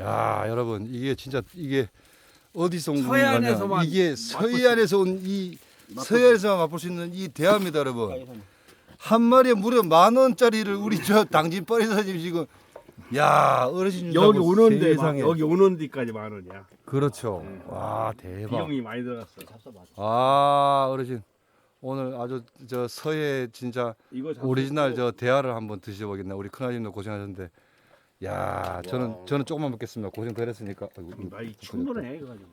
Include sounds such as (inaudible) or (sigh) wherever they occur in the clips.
야 여러분 이게 진짜 이게 어디서 온 거냐 서해안에서만 이게 서해안에서 온 이 서해안에서만 맛볼 수 있는 이 대합니다 여러분. 한 마리에 무려 만 원짜리를 우리 저 당진빨이 사님 지금 야 어르신 준다고 여기 오는데 세상에. 여기 오는 데까지 만 원이야. 그렇죠. 네. 와 대박. 비용이 많이 들었어. 아. 어르신. 오늘 아주 저 서해 진짜 이거 잡수- 오리지널 저 대하를 한번 드셔보겠네. 우리 큰아님도 고생하셨는데 야 저는 저는 조금만 먹겠습니다. 고생 덜 했으니까. 아이고, 이거, 나이 충분해 이거 가지고.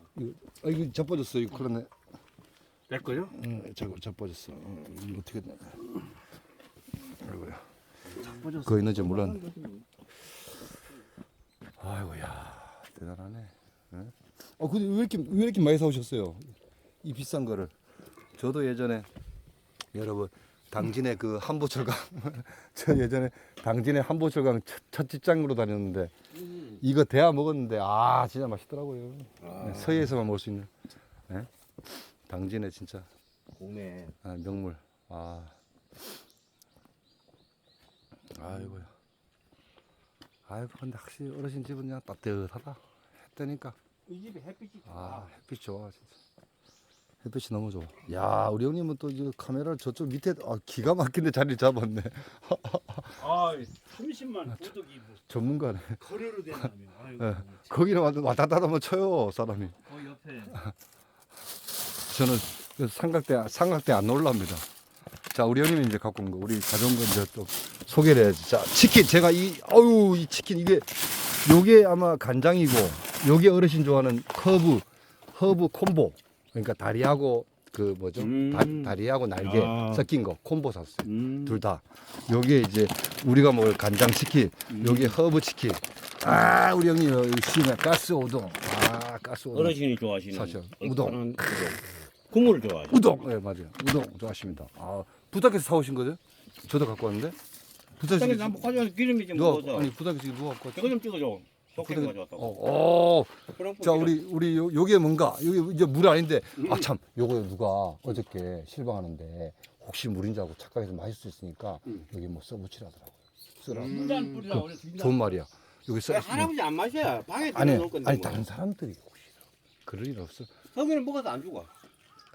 아 이거 자빠졌어 이거 그러네 내 거요? 응 저거 자빠졌어. 어, 이거 어떻게 되나 아이고야. 자빠졌어. 그거 있는지 몰랐네 아이고야 대단하네. 예? 어 근데 왜 이렇게 왜 이렇게 많이 사오셨어요? 이 비싼 거를. 저도 예전에 여러분 당진의 그 한보철강. (laughs) 저 예전에 당진의 한보철강 첫, 첫 직장으로 다녔는데 이거 대하 먹었는데 아 진짜 맛있더라고요. 네, 서해에서만 먹을 수 있는. 예? 당진의 진짜. 공네. 아, 명물. 아. 아이고야. 아이고 근데 확실히 어르신 집은 그냥 따뜻하다. 했다니까. 이 집에 햇빛이 아 햇빛 좋아 진짜 햇빛이 너무 좋아 야 우리 형님은 또 이제 카메라를 저쪽 밑에 아, 기가 막힌데 자리를 잡았네 (laughs) 아, 30만 구독이 뭐 전문가네 거리로 된다며. (laughs) 아이고. 예. 거기는 완전 왔다 갔다 하면 쳐요 사람이 그 옆에 (laughs) 저는 그 삼각대 삼각대 안 올랍니다. 자 우리 형님이 이제 갖고 온 거 우리 가져온 거 이제 또 소개를 해야지. 자 치킨 제가 이 어유 이 치킨 이게 요게 아마 간장이고 요게 어르신 좋아하는 허브 허브 콤보 그러니까 다리하고 그 뭐죠 음. 다, 다리하고 날개 아. 섞인 거 콤보 샀어요. 음. 둘 다. 요게 이제 우리가 먹을 간장 치킨, 음. 요게 허브 치킨. 아 우리 형님 여기 시내 가스 우동. 아 가스 우동. 어르신이 좋아하시는 사실 우동. 얼큰한 우동. 국물을 좋아하시죠. 우동. 네 맞아요. 우동 좋아하십니다. 아 부탁해서 사오신 거죠? 저도 갖고 왔는데. 부탁해서 땅에 한번 가져와서 기름이 좀 누가 부어서 아니 부탁해서 누가 갖고 왔지? 이거 좀 찍어줘. 부탁해- 가져왔다고. 어, 어. 자 우리 우리 요, 요게 뭔가 요게 이제 물 아닌데 아 참 요거 누가 어저께 실방하는데 혹시 물인 줄 알고 착각해서 마실 수 있으니까 여기 뭐 써붙이라더라고. 쓰라. 분단 뿌리라 그래. 좋은 말이야. 여기 써. 할아버지 안 마셔. 방에 아니 들어놓을 건데. 아니 뭐. 다른 사람들이 혹시 그럴 일 없어. 거기는 먹어도 안 죽어.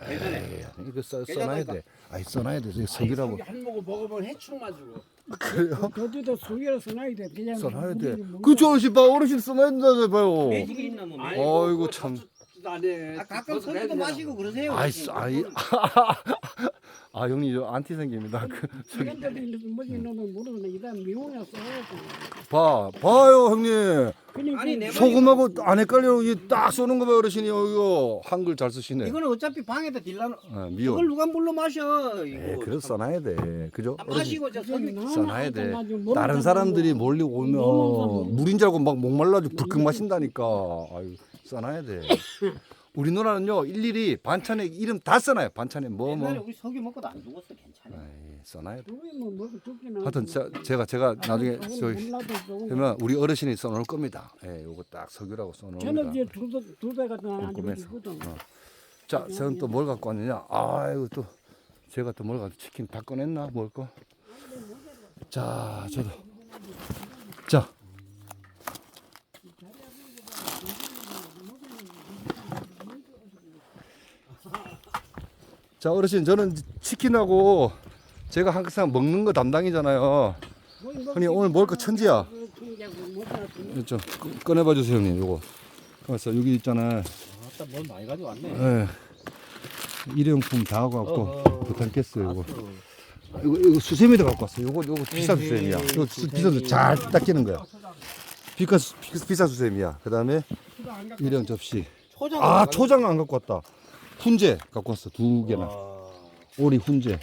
예전에. 에이, 이거 써. 써놔야 돼. 아니 써놔야 돼. 석이라고 한 모금 먹으면 해충만 주고. 그래요? 저도 속여서 써놔야 돼. 그냥 써놔야 돼. 그저 어르신 봐 어르신 써놔야 된다고 봐요. 매직이 있나 뭐. 아이, 매직. 어이구 참. 안에 아, 가끔 소주도 마시고 그러세요. 아이 어르신. 아이 (laughs) 아 형님 저 안티 생깁니다. 그, 사람들이 뭐지 너는 모르는 이다 미용이나 써야지. 봐 봐요 형님. 그러니까 아니, 내 소금하고 안 헷갈려 이딱 쏘는 거봐 어르신이 이거 한글 잘 쓰시네. 이거는 어차피 방에다 딜라. 어, 이걸 미역. 누가 물로 마셔. 에 이거. 그래서 써놔야 돼. 그죠? 아, 어르신 마시고 저 석유 써놔야 돼. 다른 사람들이 몰리 오면 물인 줄 알고 막 목말라지고 불끈 마신다니까. 아유 써놔야 돼. 우리 누나는요 일일이 반찬에 이름 다 써놔요. 반찬에 뭐 뭐. 옛날에 우리 석유 먹고도 안 죽었어. 괜찮아. 아이, 써놔야 돼. 뭐 먹고 죽기는 하여튼 저, 제가 제가 나중에 저기 그러면 우리 어르신이 써놓을 겁니다. 예, 요거 딱 석유라고 저는 써놓습니다. 이제 두배 같은 안 꼼꼼해서. 주거든. 어. 자, 저는 또 뭘 갖고 왔느냐? 아이고 또 제가 또 뭘 갖고 치킨 다 꺼냈나? 뭘 거? 자, 저도 자, 어르신 저는 치킨하고 제가 항상 먹는 거 담당이잖아요. 형님 오늘 먹을 거 천지야. 좀 꺼- 꺼내봐 주세요, 형님. 요거. 그래서 여기 있잖아요. 아따 뭘 많이 가져왔네. 예. 일회용품 다 갖고 왔고 부탁했어요 이거. 이거 이거 수세미도 갖고 왔어요. 이거 이거 비싼 수세미야. 이거 수- 비싼 수잘 닦이는 거야. 비싼 수- 비- 비싼 수세미야. 그다음에 일회용 접시. 초장. 아 초장 안 갖고 왔다. 훈제 갖고 왔어 두 개나. 오리 훈제.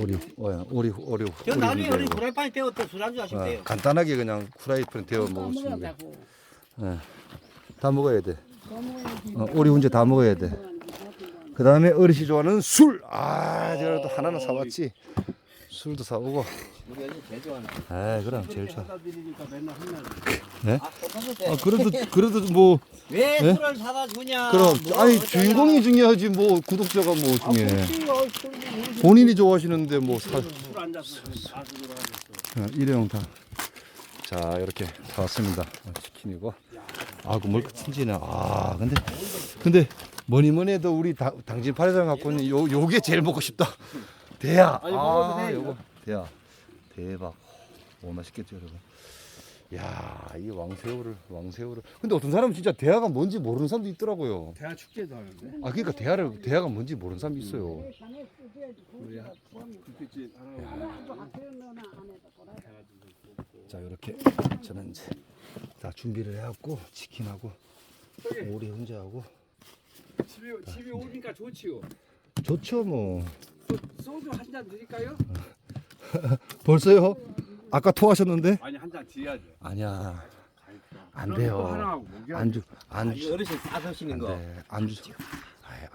오리 어, 오리 오리 저 오리 나중에 우리 훈제. 프라이팬에 데웠던 술안주 하시면 어, 돼요. 간단하게 그냥 후라이팬 데워 먹을 수 있는 거. 다 먹어야 돼. 어, 오리 훈제 다 먹어야 돼. 그 다음에 어르신 좋아하는 술. 아, 제가 또 하나는 사왔지. 술도 사오고. 우리 어제 제일 좋아하는. 아, 그럼 제일 좋아. 사다 드리니까 맨날 혼나지. 아, 똑같을 아, 그래도 그래도 뭐 왜 예? 술을 사다 주냐? 그럼 뭐 아니 어쩌냐. 주인공이 중요하지 뭐 구독자가 뭐 중요해. 본인이 좋아하시는데 뭐 사. 술 앉아서 다 죽으러 가겠어. 어, 일회용 다. 자 이렇게 다 왔습니다. 어, 치킨이고. 아그 뭘 큰지는 아 근데 근데 뭐니 뭐니 해도 우리 당, 당진 파리장 갖고 있는 요 요게 제일 먹고 싶다. 대야. 먹어도 아 돼, 요거 대야. 대박. 오 맛있겠죠 여러분. 야, 이 왕새우를 왕새우를. 근데 어떤 사람은 진짜 대하가 뭔지 모르는 사람도 있더라고요. 대하 축제도 하는데. 아 그러니까 대하를 대하가 뭔지 모르는 사람이 있어요. 보라. 자 이렇게 저는 이제 다 준비를 해갖고 치킨하고 오리 훈제하고 집에 집에 오니까 좋지요. 좋죠 뭐. 소주 한 잔 드릴까요? (laughs) 벌써요? 아까 토하셨는데? 아니 한잔 드려야죠. 아니야 안 돼요. 하나 하고. 안주 아, 안주 이 어르신 싸드시는 거. 안돼 안주.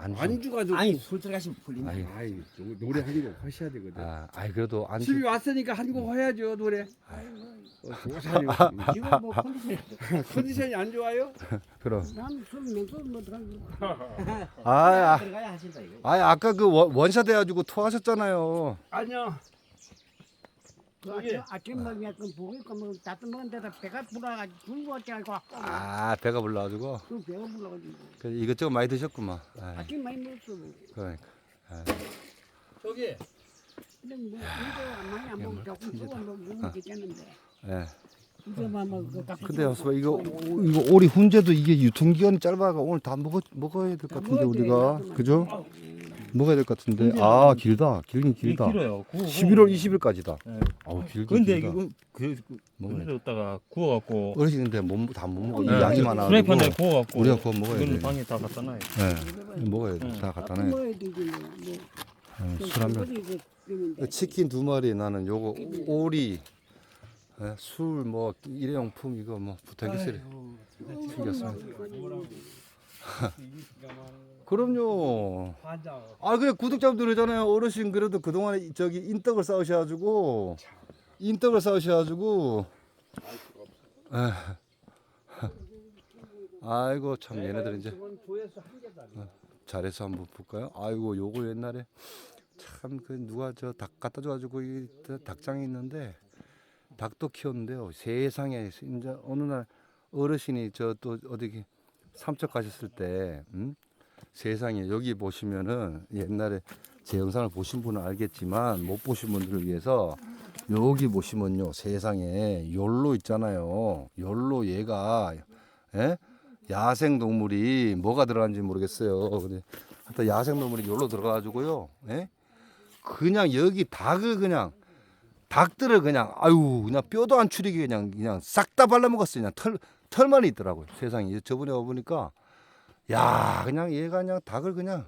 안주. 안주가 좀. 아니 술 들어가시면 풀린다. 아이, 아이 노- 노래 한곡 하셔야 되거든. 아, 아이 그래도 안주. 집에 왔으니까 한 곡 해야죠 노래. 어, 좋아요. 지금 (laughs) 뭐 컨디션. 컨디션이 안 좋아요? (laughs) 그럼. 난술 맹술 못 들어가지고. 아, 아, 들어가야 하신다 이거. 아이 아까 그 원- 원샷 해가지고 토하셨잖아요. 아니요. 그 저기. 아침 먹으면 그 보기 거면 다들 먹은 데다 배가 불어가지고 굶고 않고 아 배가 불러가지고 그 배가 불러가지고 그 이것저것 많이 드셨구만. 아이, 아침 많이 먹었어. 그러니까. 저기 근데 뭐 이거 많이 안 먹으면 조금 조금 먹으면 괜찮은데 예. 이거만 먹고 딱. 근데 여보세요 이거 이거 오리 훈제도 이게 유통기한이 짧아가 오늘 다 먹어 먹어야 될 것 같은데 우리가 나도 그죠? 먹어야 될 것 같은데 아 길다 길긴 길다. 길어요. 구워, 11월 20일까지다. 네. 아우 길긴 근데 길다. 이거 그 먹어야 돼. 그래뒀다가 구워갖고 어르신인데 못다못 먹어. 이 네, 양이 그 많아. 프라이팬에 구워갖고 우리가 그거 먹어야 이거는 돼. 방에 다 갖다 놔요. 네. 먹어야 돼. 네. 다 갖다 아, 놔야 돼. 먹어야 되지 뭐. 어, 그술한 병. 어디 그 그러면 돼. 치킨 두 마리 나는 요거 오리 예, 술뭐 일회용품 이거 뭐 부탁했어요. 챙겼습니다. (laughs) 그럼요. 환장. 아 그래 구독자분들 그러잖아요. 어르신 그래도 그동안에 저기 인덕을 쌓으셔가지고 인덕을 쌓으셔가지고 에. 아이고 참 얘네들 이제 이건 조회수 한 개도 아니야. 잘해서 한번 볼까요? 아이고 요거 옛날에 참 그 누가 저 닭 갖다 줘가지고 이 닭장이 있는데 닭도 키웠는데요. 세상에 이제 어느 날 어르신이 저 또 어디 삼척 가셨을 때 음? 세상에 여기 보시면은 옛날에 제 영상을 보신 분은 알겠지만 못 보신 분들을 위해서 여기 보시면요 세상에 욜로 있잖아요. 욜로 얘가 예? 야생 동물이 뭐가 들어간지 모르겠어요. 근데 하여튼 야생 동물이 욜로 들어가 가지고요. 예? 그냥 여기 닭을 그냥 닭들을 그냥 아유 그냥 뼈도 안 추리게 그냥 그냥 싹 다 발라먹었어요. 그냥 털 털만 있더라고요. 세상에 저번에 와 보니까 야 그냥 얘가 그냥 닭을 그냥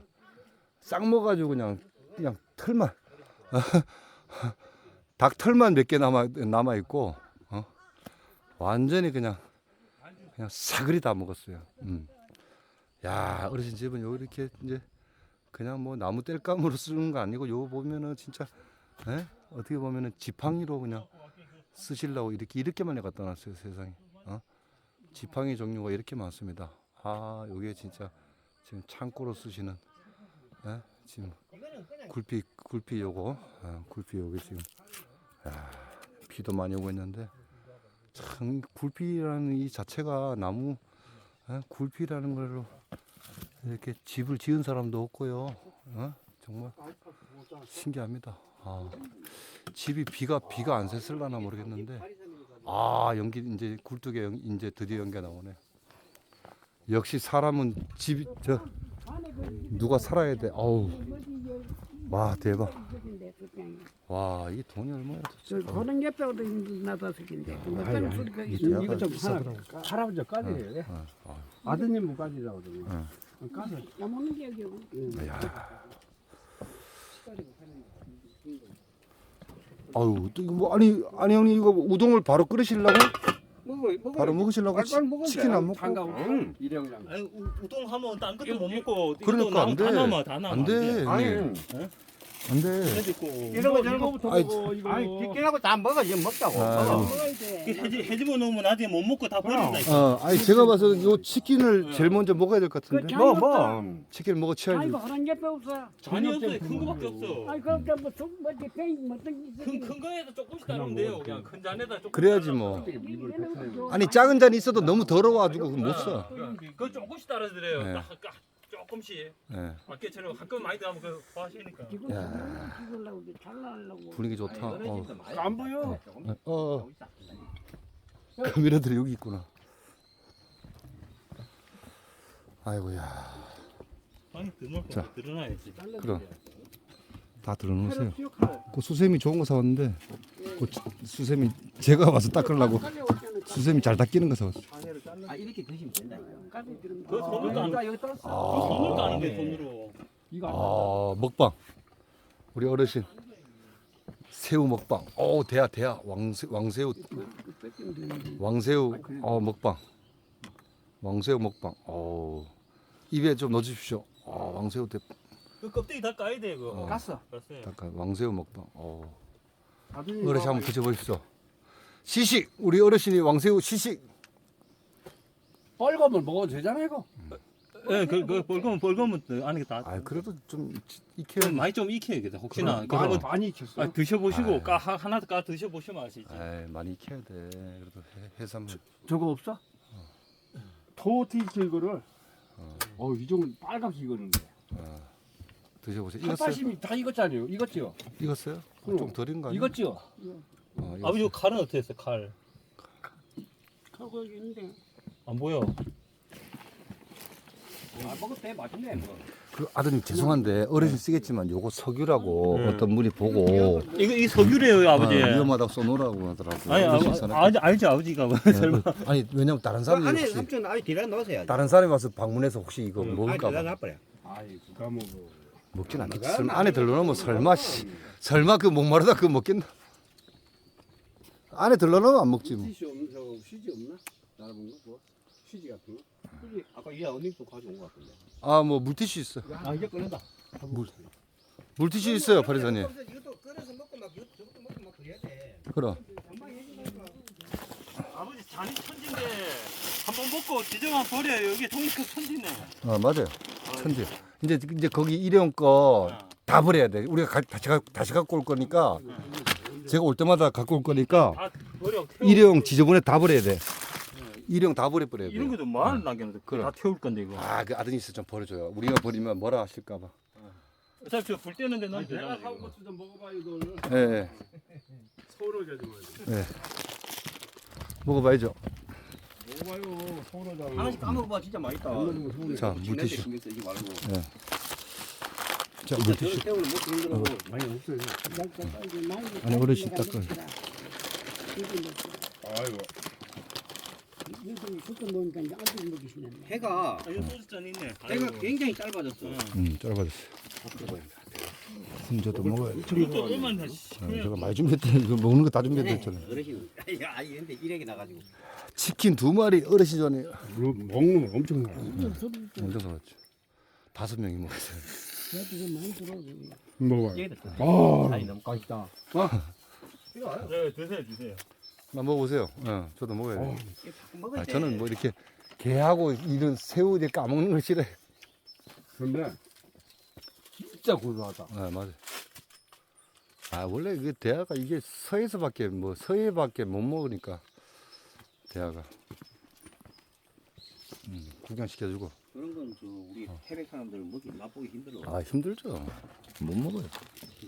싹 먹어가지고 그냥 그냥 털만 (laughs) 닭 털만 몇 개 남아 남아 있고 어? 완전히 그냥 그냥 사그리 다 먹었어요. 음. 야 어르신 집은 요 이렇게 이제 그냥 뭐 나무 뗄감으로 쓰는 거 아니고 요거 보면은 진짜 에? 어떻게 보면은 지팡이로 그냥 쓰시려고 이렇게 이렇게만 갖다 놨어요 세상에 어? 지팡이 종류가 이렇게 많습니다 아 요게 진짜 지금 창고로 쓰시는 에? 지금 굴피 굴피 요거 아, 굴피 요게 지금 야, 비도 많이 오고 있는데 참이 굴피라는 이 자체가 나무 에? 굴피라는 걸로 이렇게 집을 지은 사람도 없고요. 어? 정말 신기합니다. 아, 집이 비가 비가 안 샜을라나 모르겠는데 아 연기 이제 굴뚝에 연, 이제 드디어 연기가 나오네. 역시 사람은 집이 저 누가 살아야 돼. 어우 와 대박. 와 이 돈이 얼마야? 저 그런 옆에도 나다섯 개인데 그 아이, 어떤. 소리가 있어. 이거 좀 하나 할아버지 까지래요. 예? 어, 어. 아드님 까지라거든요. 어. 까서 까먹는 게 여기. 야. 아유 또 이거 뭐 아니 아니 형님 이거 우동을 바로 끓이시려고? 먹어 먹어. 바로 먹으시려고 빨리 먹어. 치킨 안 먹고? 장가 응. 일형장. 아니 우, 우동 하면 딴 것도 못 먹고 그러니까 안 돼. 다 남아 다 남아 안 돼. 아니 형님. 안돼. 해지고. 이런 거 저런 거부터 아이, 먹어 이거. 아니 끼끼하고 다 먹어 지금 먹자고. 아, 먹어. 먹어야 돼. 해지 해지고 놓으면 나중에 못 먹고 다 버린다. 이거. 어, 아니 제가 봐서 요 치킨을 제일 먼저 먹어야 될 것 그 같은데. 뭐 없어. 뭐. 치킨을 먹어 치야지. 아이고 하는 게 없어. 전혀 없어요. 큰 거밖에 없어. 아이 그럼 뭐 속, 뭐 이렇게 배 뭐든 큰, 큰 거에다 조금씩 따르면 돼요. 그냥 큰 잔에다 조금. 그래야지 뭐. 아니 작은 잔이 있어도 너무 더러워가지고 못 써. 그거 조금씩 따라드려요. 네. 딱, 딱 조금씩. 예. 아까처럼 한껏 많이 따면 그 하시니까. 지금 야. 죽으려고 잘 나려고. 분위기 좋다. 어. 안 보여. 어, 어. 카메라들이 여기 있구나. 아이고야. 아니 드물 자. 거 드러나야지. 그럼 다 들어놓으세요. 그 수세미 좋은 거 사왔는데 그 수세미 제가 와서 닦으려고 수세미 잘 닦이는 거 사왔어요. 아 이렇게 드시면 된다. 까지 들은 그 손으로도 안 돼. 여기 떴어. 그 손으로도 아닌데 손으로. 이거 아 먹방. 우리 어르신. 새우 먹방. 오 대야 대야 왕새, 왕새우. 왕새우. 어 먹방. 왕새우 먹방. 어 입에 좀 넣어주십시오. 아 왕새우 대 그 껍데기 다 까야 돼 그거. 어. 갔어. 갔어요. 잠깐 왕새우 먹방. 어. 어르신 한번 드셔보십시오. 시식. 우리 어르신이 왕새우 시식 뻘검을 먹어도 되잖아 이거. 예, 그, 그, 벌거면, 벌거면 안에 다. 아 그래도 좀 익혀 좀 많이 좀 익혀야겠다. 혹시나. 그 많이 한번 많이 익혔어. 아, 드셔보시고, 아유. 까, 하- 하나 까 드셔보시면 아시지. 아 많이 익혀야 돼 그래도 해, 해산물 저거 없어? 토티치 이거를. 어, 이 정도 빨갛게 익었는데. 드셔보세요 익었어요 팥빠심이 다 익었잖아요. 익었지요. 익었어요 그럼. 좀 덜인 거 아니야 익었지요. 어, 익었어요. 아버지, 칼은 어떻게 했어요, 칼? 하고 있는데 안 보여. 아 먹어도 돼 맛있네. 뭐. 그 아드님 죄송한데 어르신 쓰겠지만 요거 석유라고 네. 어떤 분이 보고 이거, 이 석유래요, 아버지. 어, 위험하다고 써놓으라고 하더라고요. 아니, 어르신 아, 써놨- 아, 알지, 아버지가. 뭐, 네, 설마. 그- 아니 왜냐면 다른 그 사람이 안에 혹시 삼촌 아이 뒤에 넣으세요. 다른 사람이 와서 방문해서 혹시 이거 아이 먹을까 뒤에 봐 놔버려. 아이, 그가 먹어. 먹진 않겠지. 설마 안에 들러놓으면 설마 씨, 설마 그 목마르다 그거 먹겠나? 안에 들러놓으면 안 먹지 뭐. 휴지 없나? 나본 거? 뭐? 휴지 같은 거? 여기 아까 이 언니도 가져온 것 같은데. 아 뭐 물티슈 있어. 아 이제 꺼낸다. 물티슈 있어요 파리사님. 이것도 끓여서 먹고 막 저것도 먹고 막 그래야 돼. 그럼. 아버지, 잔이 천진데, 한번 먹고 지정한 버려요. 여기 동이크 천지네. 아 맞아요. 천지. 이제 이제 거기 일회용 거 다 버려야 돼. 우리가 가, 다시 가, 다시 갖고 올 거니까 제가 올 때마다 갖고 올 거니까 다 버려. 태워. 일회용 지저분해 다 버려야 돼. 일회용 다 버려 버려야 돼. 이런 것도 뭐하는 남겼는데. 그래. 다 태울 건데, 이거. 아, 그 있어 좀 버려줘요. 우리가 버리면 뭐라 하실까봐. 어차피 저불 때는데 넌 내가 되잖아. 사온. 것도 좀 먹어봐 이거. 예, 예. 서울을 가지 말고. 먹어봐야죠. 먹어봐요. 서울을 가고. 하나씩 까먹어봐 진짜 맛있다. 자, 물티슈. 신경 쓰지 말고. 자, 물티슈. 먹기 힘들어. 많이 없어요. 아니, 어르신 닦아요. 아이고. 이제 먹기 싫네. 해가 아, 이거 소주잔 있네. 해가 아이고. 굉장히 짧아졌어. 음, 짧아졌어. 그럼 저도 먹어야 돼. 이것도 얼마나 어, 시끄러워. 제가 많이 준비했더니 이거 먹는 거 다 준비했잖아요. 어르신. 야, 근데 일액이 나가지고. 치킨 두 마리 어르신 전에 먹는 거 엄청 많아. 엄청 사왔죠. 다섯 명이 먹었어요. 그래도 많이 들어오고. 먹어봐요. 얘도 아, 아이 너무 맛있다. 네, 드세요, 드세요. 나 먹어보세요. 어, 저도 먹어야 돼. 먹을 아, 때 저는 뭐 이렇게 게하고 이런 새우 이렇게 까먹는 걸 싫어해. 근데 진짜 고소하다. 아, 맞아. 아, 원래 이게 대하가 이게 서해서밖에 뭐 서해밖에 못 먹으니까 대하가 음, 구경시켜주고 그런 건 저 우리 해외 사람들 먹기 맛보기 힘들어. 아 힘들죠. 못 먹어요.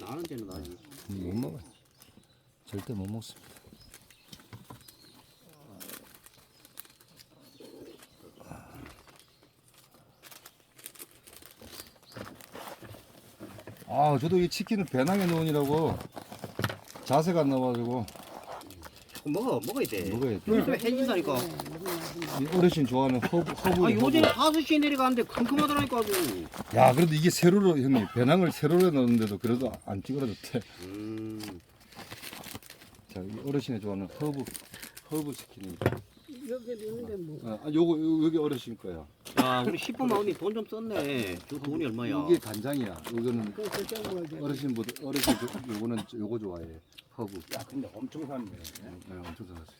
나는 데는 나지. 못 먹어요. 절대 못 먹습니다. 아, 저도 이 치킨을 배낭에 넣으라고 자세가 안 나와가지고 먹어 먹어야 돼. 먹어야 돼. 좀 있으면 해진다니까. 이 어르신 좋아하는 허브, 허브. 아 요새 다섯 시에 내려가는데 컴컴하더라니까 아주. 야, 그래도 이게 세로로 형님 배낭을 세로로 넣었는데도 그래도 안 찌그러졌대. 음. 자, 이 어르신이 좋아하는 허브, 허브 치킨입니다. 여기 있는데 뭐. 아, 요거 요- 여기 어르신 거야. 야 우리 10분 마운이 돈 좀 썼네. 저 돈이 얼마야? 이게 간장이야. 이거는 그뭐 어르신보다 어르신 저- 요거는 저- 요거 좋아해. 허브. 야 근데 엄청 샀네. 네, 엄청 잘하시.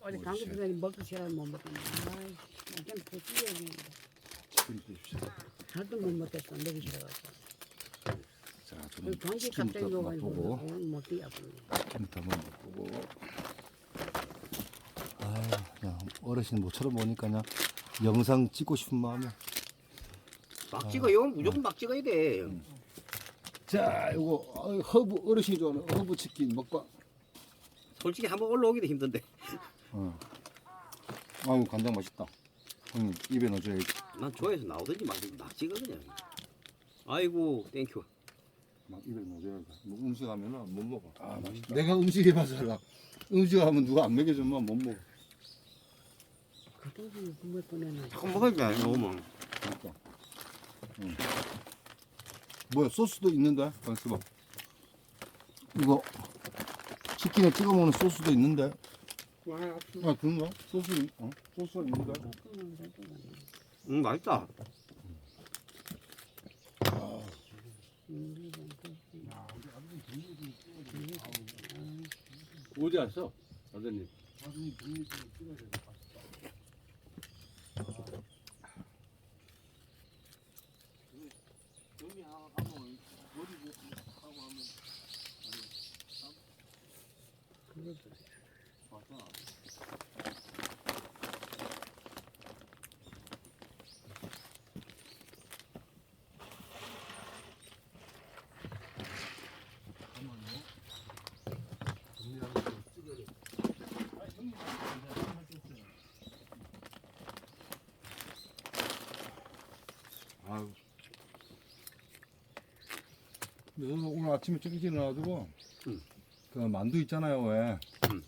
어제 강도 전에 먹기 싫어 못 먹겠네. 아이, 완전 부지게 치킨 드십시오. 살도 못 먹겠어. 먹기 싫어가지고. 자, 그 저는 치킨부터 갑자기 넣어가지고 맛보고 오늘 못 뛰어고. 치킨부터 한번 맛보고. 아, 그냥 어르신 모처럼 보니까 그냥 영상 찍고 싶은 마음에. 막 찍어요. 무조건 막 찍어야 돼. 자, 요거 어, 허브 어르신이 좋아하는 허브 치킨 먹방. 솔직히 한번 올라오기도 힘든데. 어. 아유 간장 맛있다. 형님 입에 넣어줘야지. 난 좋아해서 나오든지 막, 막 찍어 그냥. 아이고 땡큐. 막 입에 넣어줘야지. 뭐 음식 하면은 못 먹어. 아 맛있다. 내가 음식 해봐서 알아. 음식 하면 누가 안 먹여주면 못 먹어. 그 동생이 국물 보내는. 자꾸 돼. 너무. 응. 뭐야 소스도 있는데? 가만있어 봐. 이거 치킨에 찍어 먹는 소스도 있는데. 아 그런가? 소스 있- 어? 소스가 있는데? 응 맛있다. 어디 왔어? 아드님. 아 유. 저는 오늘 아침에 좀 일찍 일어나가지고 응. 그 만두 있잖아요 왜? 응.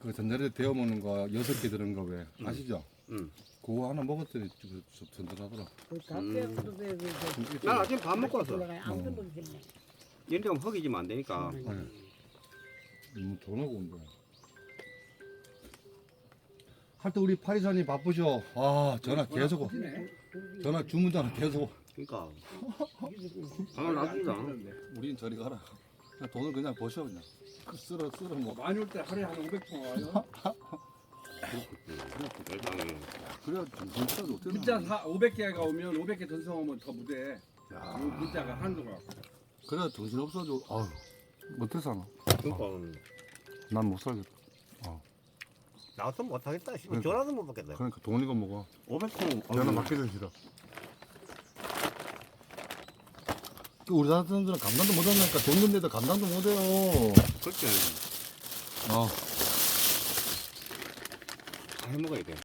그 전자레인지 데워 먹는 거 여섯 개 들은 거 왜? 아시죠? 응. 그거 하나 먹었더니 좀, 좀 든든하더라. 그난 아침 밥 먹고 왔어. 아무도 모르겠네. 얘네 가 허기지면 안 되니까. 너무 전화가 온 거야. 할때 우리 파리사님 바쁘죠? 아 전화 계속 와. 전화 주문 전화 계속 와. 그러니까. 가만 놔둔다. 우린 저리 가라. 그냥 돈을 그냥 버셔 그냥. 그 쓸어 쓸어 뭐. 많이 올 때 하루에 한 500통 와요. 세상에. 그래야 어떻게 문자 사 500개가 오면 500개 전송하면 더 무대. 야, 요 문자가 한도가. 그래야 정신 없어져. 아유, 어떻게 사나? 그러니까. 난 못 살겠다. 나도 못하겠다. 그러니까. 전화도 못 받겠다. 그러니까 돈이가 먹어. 500통. 전화 맡기기 싫어. 그 우리 사람들은 감당도 못하니까 돈 든데도 감당도 못해요. 그렇지. 아, 다 해먹어야 돼.